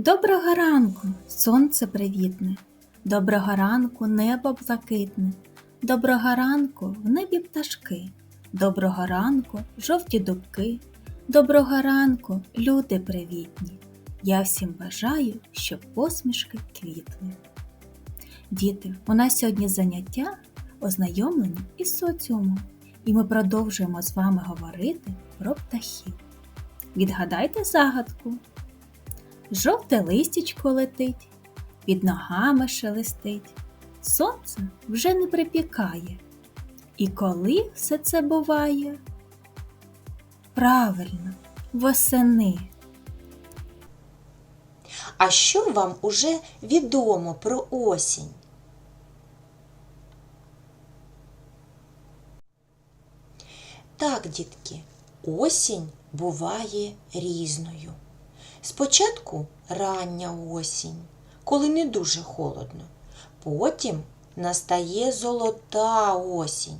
Доброго ранку, сонце привітне, доброго ранку, небо блакитне, доброго ранку в небі пташки, доброго ранку, жовті дубки, доброго ранку, люди привітні. Я всім бажаю, щоб посмішки квітли. Діти, у нас сьогодні заняття ознайомлення із соціумом, і ми продовжуємо з вами говорити про птахів. Відгадайте загадку. Жовте листячко летить, під ногами шелестить, сонце вже не припікає. І коли все це буває? Правильно, восени. А що вам уже відомо про осінь? Так, дітки, осінь буває різною. Спочатку рання осінь, коли не дуже холодно. Потім настає золота осінь,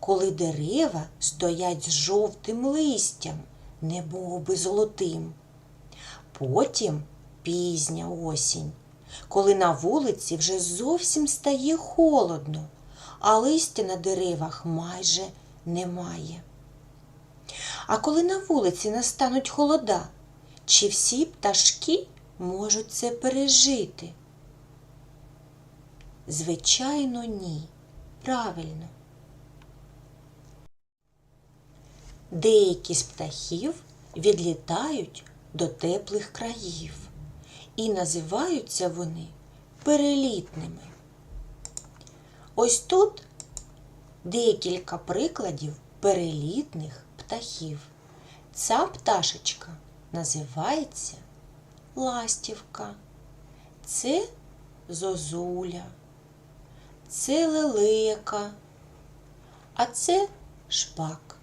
коли дерева стоять з жовтим листям, немов би золотим. Потім пізня осінь, коли на вулиці вже зовсім стає холодно, а листя на деревах майже немає. А коли на вулиці настануть холода, чи всі пташки можуть це пережити? Звичайно, ні. Правильно. Деякі з птахів відлітають до теплих країв і називаються вони перелітними. Ось тут декілька прикладів перелітних птахів. Ця пташечка називається ластівка, це зозуля, це лелека, а це шпак.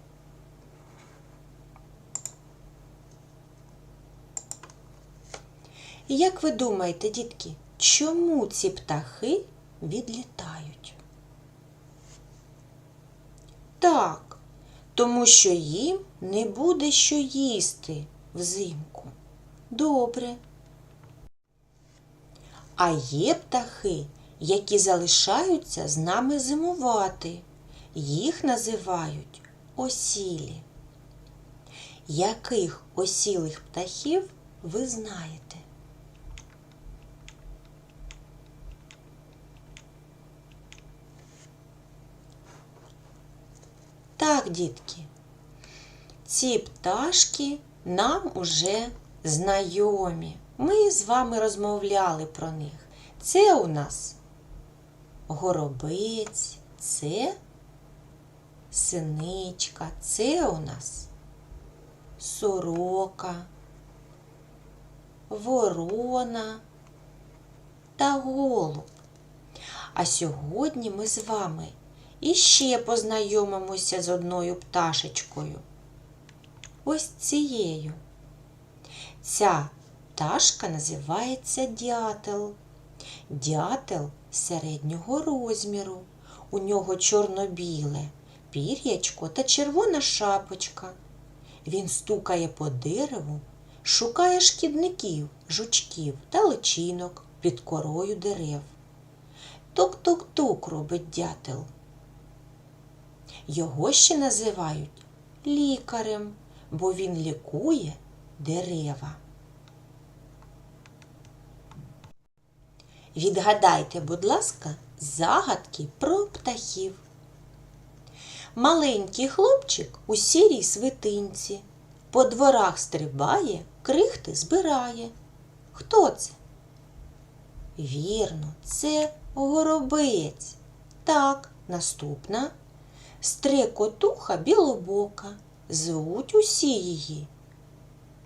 І Як ви думаєте, дітки, чому ці птахи відлітають? Так, тому що їм не буде що їсти взимку. Добре. А є птахи, які залишаються з нами зимувати. Їх називають осілі. Яких осілих птахів ви знаєте? Так, дітки, ці пташки нам уже знайомі. Ми з вами розмовляли про них. Це у нас горобець, це синичка, це у нас сорока, ворона та голуб. А сьогодні ми з вами іще познайомимося з одною пташечкою. Ось цією. Ця пташка називається дятел. Дятел середнього розміру. У нього чорно-біле пір'ячко та червона шапочка. Він стукає по дереву, шукає шкідників, жучків та личинок під корою дерев. Тук-тук-тук робить дятел. Його ще називають лікарем, бо він лікує дерева. Відгадайте, будь ласка, загадки про птахів. Маленький хлопчик у сірій свитинці, по дворах стрибає, крихти збирає. Хто це? Вірно, це горобець. Так, наступна. Стрекотуха білобока. Звуть усі її.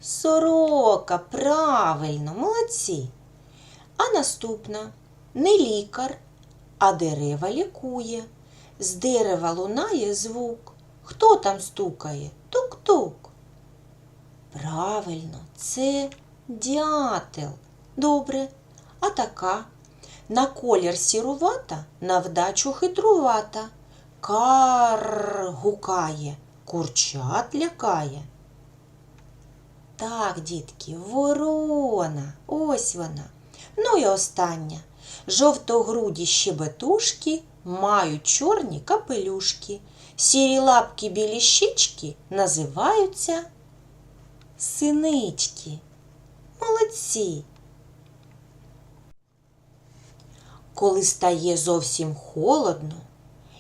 Сорока, правильно, молодці. А наступна не лікар, а дерева лікує. З дерева лунає звук. Хто там стукає? Тук-тук. Правильно, це дятел. Добре. А така на колір сірувата, на вдачу хитрувата. Кар гукає, курчат лякає. Так, дітки, ворона. Ось вона. Ну і остання. Жовтогруді щебетушки мають чорні капелюшки. Сірі лапки білі щічки називаються синички. Молодці. Коли стає зовсім холодно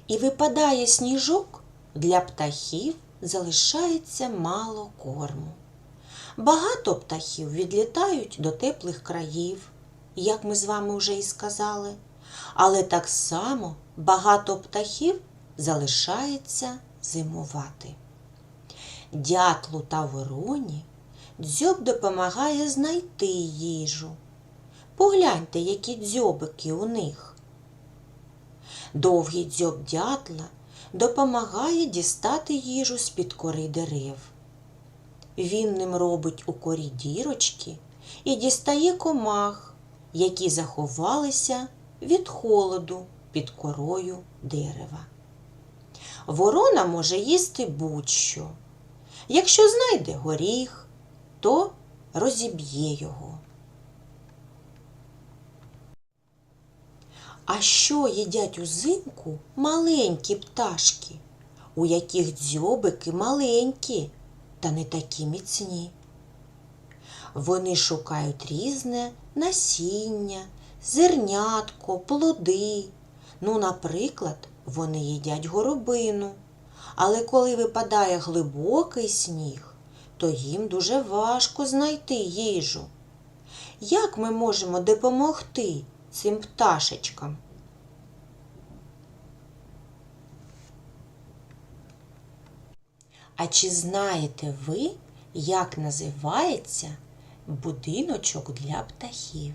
і випадає сніжок, для птахів залишається мало корму. Багато птахів відлітають до теплих країв, як ми з вами вже і сказали, але так само багато птахів залишається зимувати. Дятлу та вороні дзьоб допомагає знайти їжу. Погляньте, які дзьобики у них. Довгий дзьоб дятла допомагає дістати їжу з-під кори дерев. Він ним робить у корі дірочки і дістає комах, які заховалися від холоду під корою дерева. Ворона може їсти будь-що. Якщо знайде горіх, то розіб'є його. А що їдять узимку маленькі пташки, у яких дзьобики маленькі та не такі міцні? Вони шукають різне насіння, зернятко, плоди. Ну, наприклад, вони їдять горобину. Але коли випадає глибокий сніг, то їм дуже важко знайти їжу. Як ми можемо допомогти цим пташечкам? А чи знаєте ви, як називається будиночок для птахів?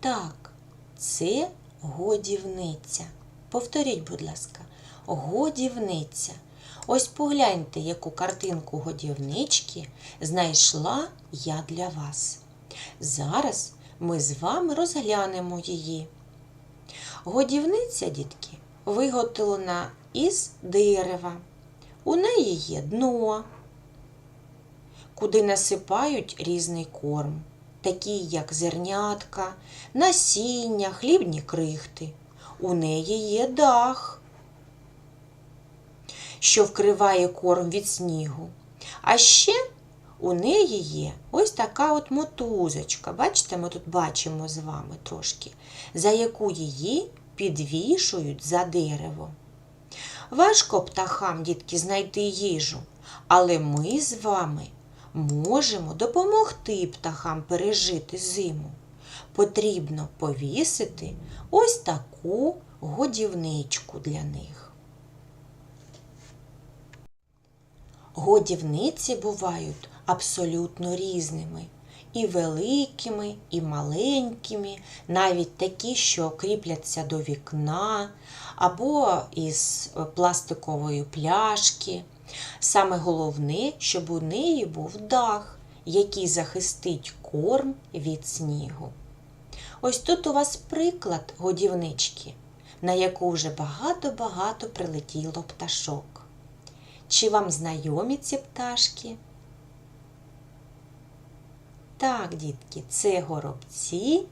Так, це годівниця. Повторіть, будь ласка, годівниця. Ось погляньте, яку картинку годівнички знайшла я для вас. Зараз ми з вами розглянемо її. Годівниця, дітки, виготовлена із дерева. У неї є дно, куди насипають різний корм, такі як зернятка, насіння, хлібні крихти. У неї є дах, що вкриває корм від снігу. А ще у неї є ось така от мотузочка. Бачите, ми тут бачимо з вами трошки, за яку її підвішують за дерево. Важко птахам, дітки, знайти їжу, але ми з вами можемо допомогти птахам пережити зиму. Потрібно повісити ось таку годівничку для них. Годівниці бувають абсолютно різними. І великими, і маленькими, навіть такі, що кріпляться до вікна, або із пластикової пляшки. Саме головне, щоб у неї був дах, який захистить корм від снігу. Ось тут у вас приклад годівнички, на яку вже багато-багато прилетіло пташок. Чи вам знайомі ці пташки? Так, дітки, це горобці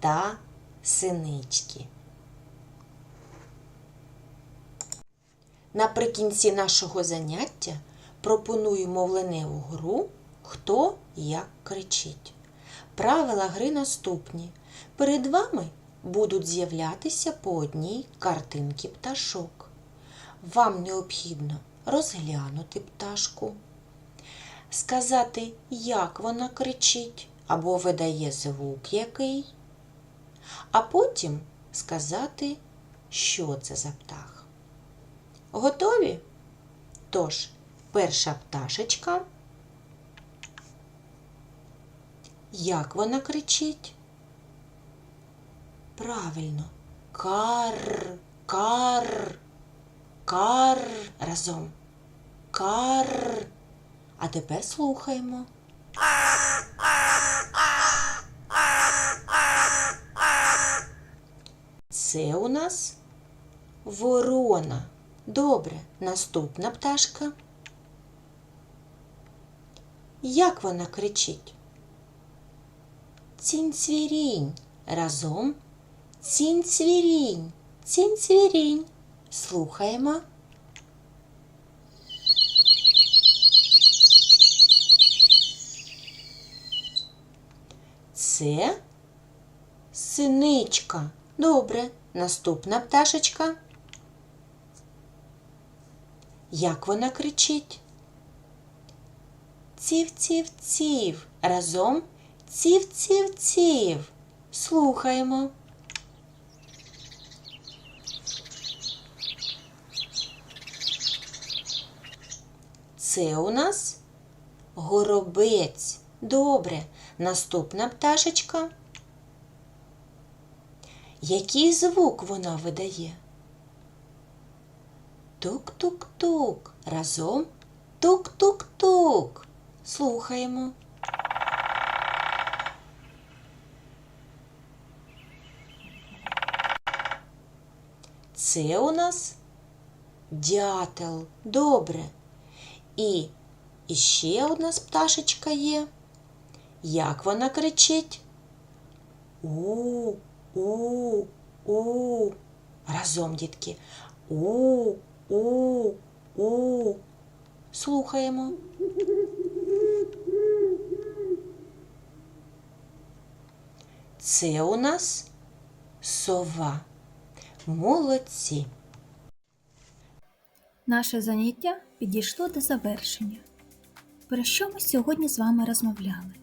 та синички. Наприкінці нашого заняття пропоную мовленеву гру Хто як кричить. Правила гри наступні. Перед вами будуть з'являтися по одній картинці пташок. Вам необхідно розглянути пташку, сказати, як вона кричить або видає звук який, а потім сказати, що це за птах. Готові? Тож, перша пташечка. Як вона кричить? Правильно. Кар, кар, кар разом. Кар. А тепер слухаємо. Це у нас ворона. Добре, наступна пташка. Як вона кричить? Цінь-цвірінь. Разом. Цінь-цвірінь. Цінь-цвірінь. Слухаємо. Це синичка. Добре. Наступна пташечка. Як вона кричить? Ців-ців-ців. Разом ців-ців-ців. Слухаємо. Це у нас горобець. Добре. Наступна пташечка. Який звук вона видає? Тук-тук-тук. Разом тук-тук-тук. Слухаємо. Це у нас дятел. Добре. І іще одна пташечка є. Як вона кричить? У, у, у. Разом, дітки. У, у, у. Слухаємо. Це у нас сова. Молодці. Наше заняття підійшло до завершення. Про що ми сьогодні з вами розмовляли?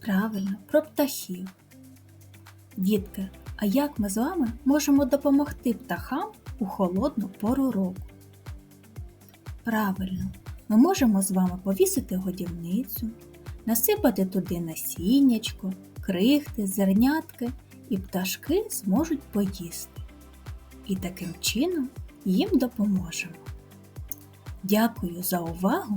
Правильно, про птахів. Дітки, а як ми з вами можемо допомогти птахам у холодну пору року? Правильно, ми можемо з вами повісити годівницю, насипати туди насіннячко, крихти, зернятки, і пташки зможуть поїсти. І таким чином їм допоможемо. Дякую за увагу!